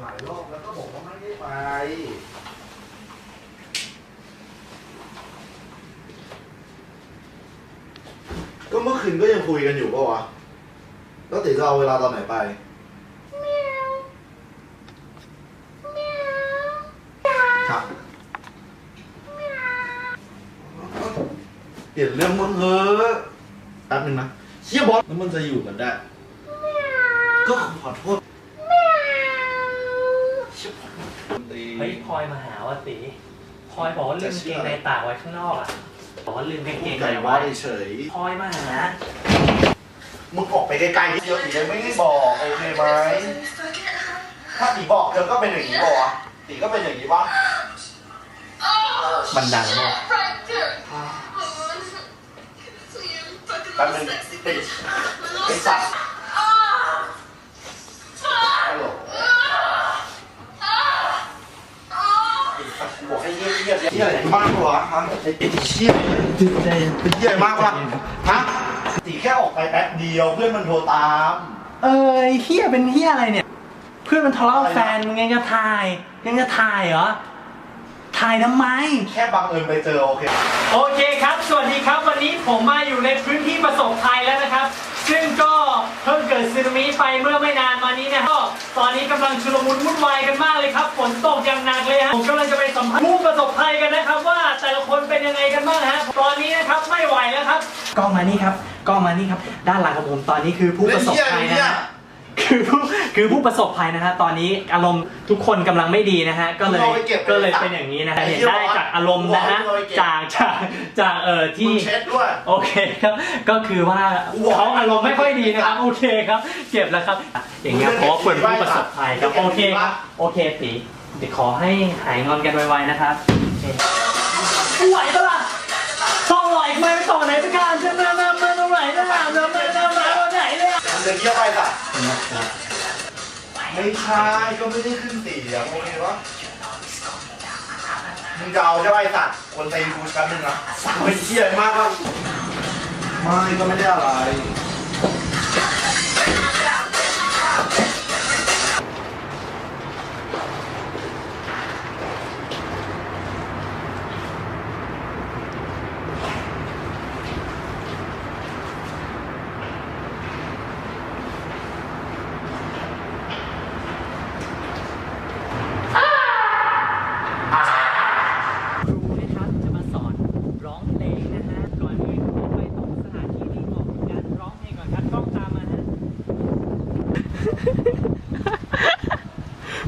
หลายรอบแล้วก็บอกว่าไม่ได้ไป ก็เมื่อคืนก็ยังคุยกันอยู่ปะวะ แล้วติจะเอาเวลาตอนไหนไป ครับ เปลี่ยนเรื่องมึงเถอะแป๊บนึงนะเชี่ยบอสแล้วมันจะอยู่กันได้ ก็ขอโทษเชี่ยบอสดน ตรีเฮ้ยพลอยมาหาว่าตีพลอยบอกว่าลืมจะกางเชื่เกองในตากไว้ข้างนอกอะบอกว่าลืมกางเกงไก่ในบอไว้สเฉยพลอยมาหาๆมึงออกไปไกลๆนิดเดียวตียังไม่ได้บอกโอเคไหมถ้าตีบอกเธอก็เป็นอย่างนี้บอกวะตีก็เป็นอย่างนี้วะมันดังมากแป๊บนึงตีไอ้สัตว์ฮัลโหลไอ้สัตว์กู บอกให้เงียบเงียบเงียบอะไรมากกว่าฮะไอ้ไอ้เชี่ยเป็นเชี่ยมากกว่าฮะตีแค่ออกไปแป๊บเดียวเพื่อนมันโทรตาม เอ้ยเฮียเป็นเฮียอะไรเนี่ย เพื่อนมันทะเลาะกับแฟนมึงยังจะถ่ายยังจะถ่ายเหรอถ่ายทำไม แค่บังเอิญไปเจอโอเค โอเคครับ สวัสดีครับวันนี้ผมมาอยู่ในพื้นที่ประสบภัยแล้วนะครับ ซึ่งก็เพิ่งเกิดสึนามิไปเมื่อไม่นานมานี้นะครับก็ตอนนี้กำลังชุลมุนวุ่นวายกันมากเลยครับ ฝนตกอย่างหนักเลยฮะผมกำลังจะไป สัมภาษณ์ผู้ประสบภัยกันนะครับว่าแต่ละคนเป็นยังไงกันบ้างฮะตอนนี้นะครับไม่ไหวแล้วครับกล้องมานี่ครับกล้องมานี่ครับ ด้านหลังของผมตอนนี้คือผู้ประสบภัยนะฮะคือผู้คือผู้ประสบภัยนะฮะตอนนี้อารมณ์ทุกคนกำลังไม่ดีนะฮะก็เลยเอาไปเก็บไว้ก็เลยเป็นอย่างนี้นะฮะเห็นได้จากอารมณ์นะฮะเอาไปเก็บจากจากจากเอ่อมึที่งเช็ดด้วยโอเคครับก็คือว่ากูบอกเขาอารมณ์ไม่ค่อยดีนะครับโอเคครับเจ็บแล้วครับอะอย่างเงี้ยเพราะว่าคนผู้ประสบภัยครับโอเคครับโอเคตี เดี๋ยวขอให้หายงอนกันไวๆนะครับไหวปะล่ะต้องไหวไหมไม่ต่อไหนไปกันจะมามามาตรงไหนนะมามามามามาไหนเนี่ยมันเยี่ยไปสัตว์ไม่ใช่ก็ไม่ได้ขึ้นเสียงโอเคปะมึงจะเอาใช่ไหมสัตว์คนตีกูแป๊บนึงนะไม่เชี่ยมากว่าไม่ก็ไม่ได้อะไร